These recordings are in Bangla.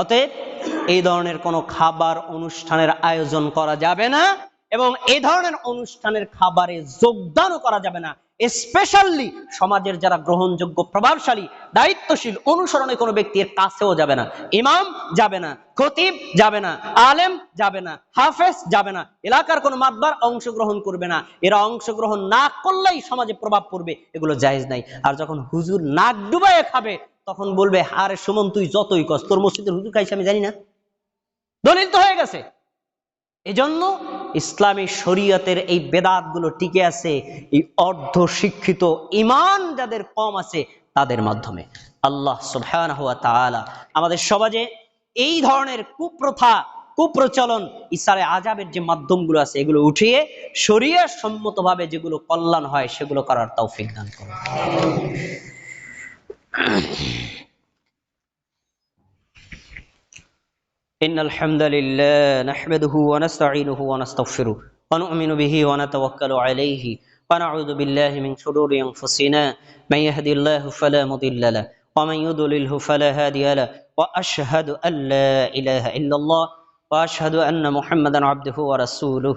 অতএব এই ধরনের কোনো খাবার অনুষ্ঠানের আয়োজন করা যাবে না এবং এই ধরনের অনুষ্ঠানের খাবারে যোগদানও করা যাবে না। স্পেশালি সমাজের যারা গ্রহণযোগ্য, প্রভাবশালী, দায়িত্বশীল, অনুসরণে কোনো ব্যক্তির কাছেও যাবে না। ইমাম যাবে না, খতিব যাবে না, আলেম যাবে না, হাফেজ যাবে না, এলাকার কোনো মাতবার অংশগ্রহণ করবে না। এরা অংশগ্রহণ না করলেই সমাজে প্রভাব পড়বে, এগুলো জায়েজ নাই। আর যখন হুজুর নাক ডুবাইয়ে খাবে তখন বলবে, আরে সুমন, তুই যতই কস, তোর মসজিদের হুজুর খাইছে আমি জানি না। দলিল তো হয়ে গেছে। এজন্য ইসলামী শরীয়তের এই বেদাতগুলো টিকে আছে, এই অর্ধ শিক্ষিত ইমান যাদের কম আছে, তাদের মাধ্যমে। আল্লাহ সুবহানাহু ওয়া তাআলা আমাদের সমাজে এই ধরনের কুপ্রথা, কুপ্রচলন, ইসারে আজাবের যে মাধ্যমগুলো আছে, এগুলো উঠিয়ে শরীয় সম্মতভাবে যেগুলো কল্যাণ হয়, সেগুলো করার তৌফিক দান করুন। إن الحمد لله نحمده ونستعينه ونستغفره ونؤمن به ونتوكل عليه ونعوذ بالله من شرور أنفسنا. من يهدي الله فلا مضل له ومن يضلله فلا هادي له وأشهد أن لا إله إلا الله وأشهد أن محمدا عبده ورسوله.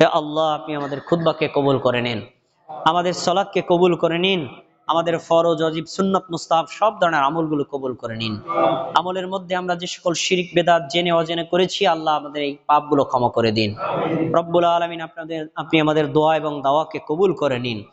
হে আল্লাহ, আপনি আমাদের খুতবাকে কবুল করে নিন। আমাদের কবুল করে নিন। আমাদের ফরজ অজিব সুন্নত মুস্তাফ সব ধরনের আমলগুলো কবুল করে নিন। আমলের মধ্যে আমরা যে সকল শিরিক, বেদাত, জেনে, অজেনে করেছি, আল্লাহ আমাদের এই পাপগুলো ক্ষমা করে দিন। রব্বুল আলমিন আপনাদের, আপনি আমাদের দোয়া এবং দাওয়াকে কবুল করে নিন।